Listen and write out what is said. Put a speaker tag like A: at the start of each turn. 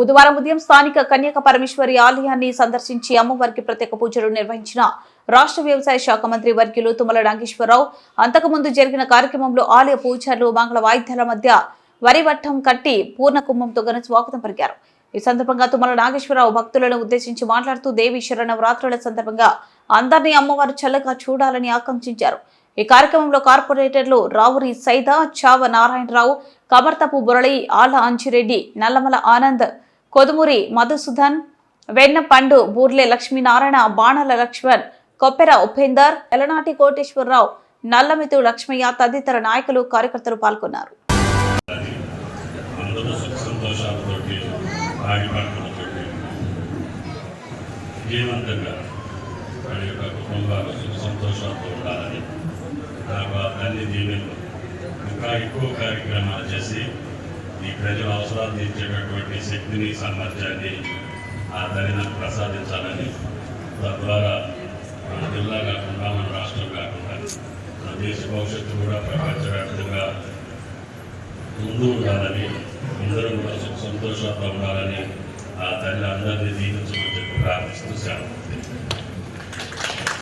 A: బుధవారం ఉదయం స్థానిక కన్యక పరమేశ్వరి ఆలయాన్ని సందర్శించి అమ్మవారికి ప్రత్యేక పూజలు నిర్వహించిన రాష్ట్ర వ్యవసాయ శాఖ మంత్రి వర్గ్యులు తుమ్మల నాగేశ్వరరావు అంతకుముందు జరిగిన కార్యక్రమంలో ఆలయ పూజారులు మంగళ వాయిద్యాల మధ్య వరివట్టం కట్టి పూర్ణ కుంభంతో ఘన స్వాగతం పలికారు. ఈ సందర్భంగా తుమ్మల నాగేశ్వరరావు భక్తులను ఉద్దేశించి మాట్లాడుతూ దేవి శరణవరాత్రుల సందర్భంగా అందరినీ అమ్మవారు చల్లగా చూడాలని ఆకాంక్షించారు. ఈ కార్యక్రమంలో కార్పొరేటర్లు రావురి సైదా చావ నారాయణరావు కమర్తపు బురళి ఆల అంచిరెడ్డి నల్లమల ఆనంద్ కొదుమూరి మధుసూదన్ వెన్న పండు బూర్లే లక్ష్మీనారాయణ బాణల లక్ష్మణ్ కొప్పెర ఉపేందర్ ఎలనాటి కోటేశ్వరరావు నల్లమితు లక్ష్మయ్య తదితర నాయకులు కార్యకర్తలు పాల్గొన్నారు
B: జీవంతంగా యొక్క కుటుంబాలు సుఖ సంతోషాలతో ఉండాలని నాకు ఆ తల్లి దీవెనలు ఇంకా ఎక్కువ కార్యక్రమాలు చేసి ఈ ప్రజల అవసరాలు తీర్చేటటువంటి శక్తిని సామర్థ్యాన్ని ఆ తల్లి నాకు ప్రసాదించాలని తద్వారా మన జిల్లా కాకుండా మన రాష్ట్రం కాకుండా మన దేశ భవిష్యత్తు కూడా ప్రపంచవ్యాప్తంగా ముందు ఉండాలని అందరూ కూడా సుఖ సంతోషాలతో ఉండాలని ఆ తల్లి అందరినీ దీవించమని చెప్పి ప్రార్థిస్తూ